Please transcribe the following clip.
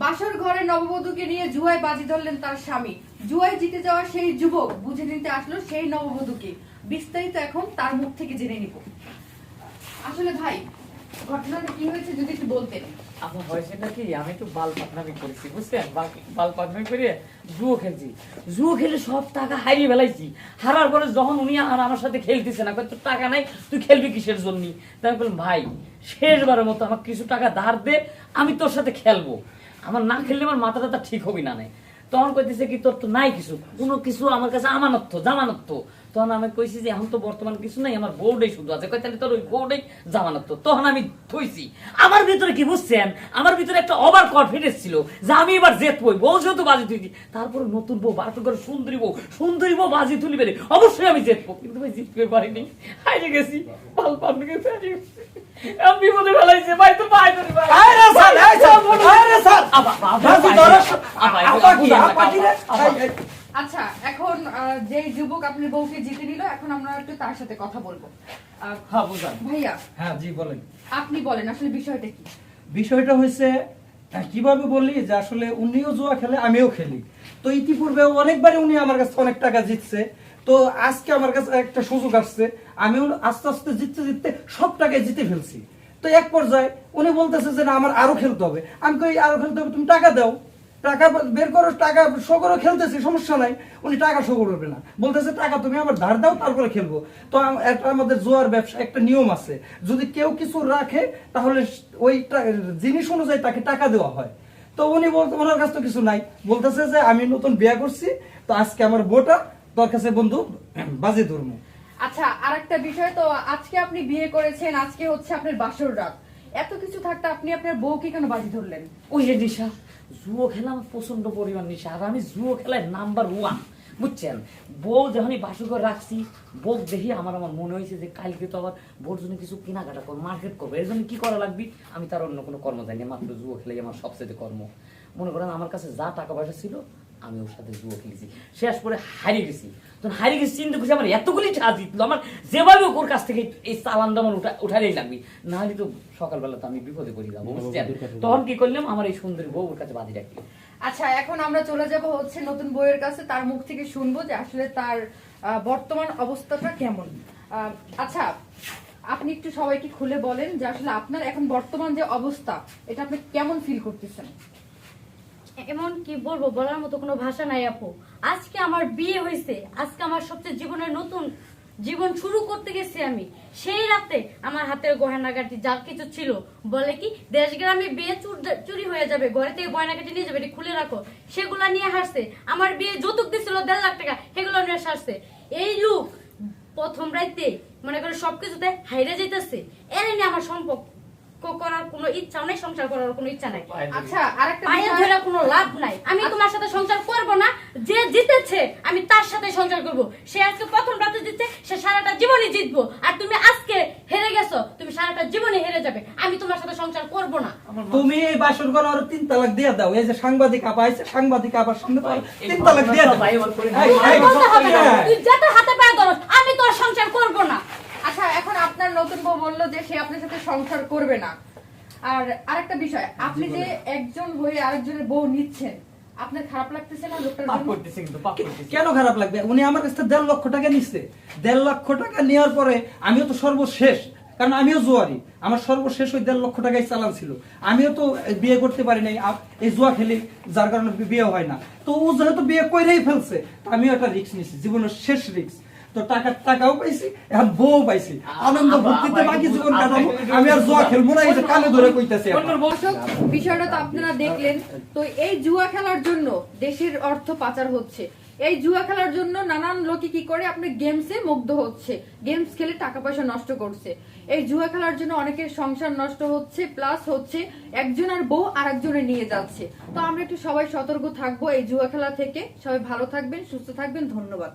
বাসর ঘরে নববধূকে নিয়ে জুয়ায় বাজি ধরলেন তার স্বামী। জুয়ায় জিতে যাওয়া সেই যুবক বুঝে নিতে আসলো সেই নববধূকে। বিস্তারিত এখন তার মুখ থেকে জেনে নিব। আসলে ভাই, ঘটনাটা কি হয়েছে যদি একটু বলতেন। আমার হয়েছেটা কি, আমি একটু বাল পাকনামি করেছি, বুঝছেন? বাল- বাল করে জুয়ো খেলছি। জুয়ো খেলে সব টাকা হারিয়ে ফেলাইছি। হারার পরে যখন উনি আর আমার সাথে খেলতেছে না তোর টাকা নাই, তুই খেলবি কিসের জন্য? তাই বললাম, ভাই, শেষবারের মতো আমার কিছু টাকা ধার দে, আমি তোর সাথে খেলব। আমার না খেললে আমার মাথা ঠিক হবে না নাই তখন কইতেছে কি তোর তো নাই কিছু কোনো কিছু আমার কাছে আমানত্ব জামানত্ব। তখন আমি কইছি যে এখন তো বর্তমান কিছু নাই আমার বউটাই শুধু আছে। কই তাহলে তোর ওই বউটাই জামানত্ব। তখন আমি থইছি আমার ভিতরে কি বুঝছেন? আমার ভিতরে একটা ওভার কনফিডেন্স ছিল যে আমি এবার জেতবই বউ যেহেতু বাজি তুলছি তারপরে নতুন বউ বাসর করে সুন্দরী বউ সুন্দরী বউ বাজি তুলি বেরে অবশ্যই আমি জিতবো কিন্তু ভাই জিততে পারিনি হারিয়ে গেছি পাল পাল গেছে। আমি বিপদে ফেলাইছে ভাই তো ভাই ধরে ভাই। আরে স্যার, এই স্যার, আরে স্যার। আচ্ছা এখন আহ, যেই যুবক আপনার বউকে জিতে নিল এখন আমরা একটু তার সাথে কথা বলব। হ্যাঁ ভাইয়া। হ্যাঁ জি বলেন। আপনি বলেন আসলে বিষয়টা কি? বিষয়টা হয়েছে কীভাবে যে আসলে উনিও জুয়া খেলে আমিও খেলি। তো ইতিপূর্বে অনেকবারই উনি আমার কাছে অনেক টাকা জিতছে। তো আজকে আমার কাছে একটা সুযোগ আসছে আমিও আস্তে আস্তে জিততে জিততে সব টাকায় জিতে ফেলছি। তো এক পর্যায়ে উনি বলতেছে যে না আমার আরও খেলতে হবে। আমি কই আরও খেলতে হবে? তুমি টাকা দাও। টাকা বের করো, টাকা শো করো, খেলতেছি, সমস্যা নাই। উনি টাকা শো করবে না। বলতেছে, টাকা তুমি আমার ধার দাও, তারপরে খেলব। তো একটা আমাদের জোয়ার ব্যবসা, একটা নিয়ম আছে। যদি কেউ কিছু রাখে, তাহলে ওই জিনিস অনুযায়ী তাকে টাকা দেওয়া হয়। তো উনি বলতে ওনার কাছে তো কিছু নাই। বলতেছে যে, আমি নতুন বিয়ে করছি, তো আজকে আমার বোটা তোর কাছে বন্ধু বাজে ধর্ম আচ্ছা আর একটা বিষয়, তো আজকে আপনি বিয়ে করেছেন, আজকে হচ্ছে আপনার বাসর রাত। এত কিছু থাকতে আপনি আপনার বউকে কেন বাজি ধরলেন? ওই যে নিশা। জুয়ো খেলা আমার প্রচণ্ড পরিমাণ নিশা। আর আমি জুয়ো খেলায় নাম্বার ওয়ান বুঝছেন? বউ যখনই বাসুঘর রাখছি বউ দেখি আমার আমার মনে হয়েছে যে কালকে তো আবার বোর জন্য কিছু কেনাকাটা করব মার্কেট করব। এর জন্য কি করা লাগবে? আমি তার অন্য কোনো কর্ম জানি মাত্র জুয়ো খেলে আমার সবচেয়ে কর্ম। মনে করেন আমার কাছে যা টাকা পয়সা ছিল আমি ওর সাথে জুয়ো খেলেছি। শেষ করে হারিয়ে গেছি। তখন হারিয়ে গেছি চিন্তা করছি আমার এতগুলি টাকা জিতলো আমার যেভাবে ওর কাছ থেকে এই চালানটা আমার উঠা উঠালেই লাগবে। না হলে তো সকালবেলা তো আমি বিপদে পড়ে যাব তখন কি করলাম? আমার এই সুন্দরী বউ ওর কাছে বাদি রাখলাম আচ্ছা এখন আমরা চলে যাব হচ্ছে নতুন বইয়ের কাছে। তার মুখ থেকে শুনব যে আসলে তার বর্তমান অবস্থাটা কেমন। আহ, আচ্ছা আপনি একটু সবাইকে খুলে বলেন যে আসলে আপনার এখন বর্তমান যে অবস্থা এটা আপনি কেমন ফিল করতেছেন? এমন কি বলব, বলার মতো কোনো ভাষা নাই আপু। আজকে আমার বিয়ে হয়েছে, আজকে আমার সবচেয়ে জীবনের নতুন জীবন শুরু করতে গেছি আমি। সেই রাতে আমার হাতের গয়নাগাটি, যা কিছু ছিল, বলে কি দেশ গ্রামে বিয়ে চুর- হয়ে যাবে, ঘরে থেকে গয়নাগাটি নিয়ে যাবে, এটা খুলে রাখো। সেগুলা নিয়ে হাসছে আমার বিয়ে যৌতুক দিছিল, দেড় লাখ টাকা, সেগুলো নিয়ে হাসছে এই লোক প্রথম রাইতে মনে করে সবকিছুতে হাইরে যাইতেছে। এর নিয়ে আমার সম্পর্ক। করার কোনো ইচ্ছা নাই সংসার করার কোনো ইচ্ছা নাই। আচ্ছা আরেকটা পায়ে ধরে কোনো লাভ নাই। আমি তোমার সাথে সংসার করব না যে জিতেছে আমি তার সাথে সংসার করব। সে আজকে প্রথম রাতে জিতছে সে সারাটা জীবনই জিতবো। আর তুমি আজকে হেরে গেছো তুমি সারাটা জীবনই হেরে যাবে। আমি তোমার সাথে সংসার করব না। তুমি এই বাসর ঘর আর তিন তালাক দিয়ে দাও। এই যে সাংবাদিক আপা আছে সাংবাদিক আপার সামনে তিন তালাক দিয়ে দাও। ভাই। তুই হাতে পায়ে ধরো আমি তোর সংসার করব না আচ্ছা এখন আপনার নতুন বউ বলল যে সে আপনার সাথে সংসার করবে না। আর আরেকটা বিষয় আপনি যে একজন হয়ে আরেকজনের বউ নিচ্ছেন আপনার খারাপ লাগতেছে না লোকটার পাপ করতেছে কিন্তু পাপ করতেছে। কেন খারাপ লাগবে? উনি আমার কাছ দেড় লক্ষ টাকা নিচ্ছে দেড় লক্ষ টাকা নেওয়ার পরে আমিও তো সর্বশেষ কারণ আমিও জোয়ারি। আমার সর্বশেষ ওই দেড় লক্ষ টাকাই চালান ছিল। আমিও তো বিয়ে করতে পারি নাই এই জুয়া খেলি যার কারণে বিয়ে হয় না। তো ও যেহেতু বিয়ে করেই ফেলছে আমিও একটা রিস্ক নিচ্ছি জীবনের শেষ রিস্ক তো টাকা টাকাও পাইছি এখন বউ পাইছি। আনন্দ ভক্তিতে বাকি জীবন কাটাবো। আমি আর জুয়া খেলব না এই যে কানে ধরে কইতেছি দর্শক বিষয়টা তো আপনারা দেখলেন। তো এই জুয়া খেলার জন্য দেশের অর্থ পাচার হচ্ছে। এই জুয়া খেলার জন্য নানান লোকে কি করে আপনার গেমসে মুগ্ধ হচ্ছে। গেমস খেলে টাকা পয়সা নষ্ট করছে। এই জুয়া খেলার জন্য অনেকের সংসার নষ্ট হচ্ছে প্লাস হচ্ছে একজনের বউ আরেকজনে নিয়ে যাচ্ছে। তো আমরা একটু সবাই সতর্ক থাকব এই জুয়া খেলা থেকে। সবাই ভালো থাকবেন সুস্থ থাকবেন ধন্যবাদ।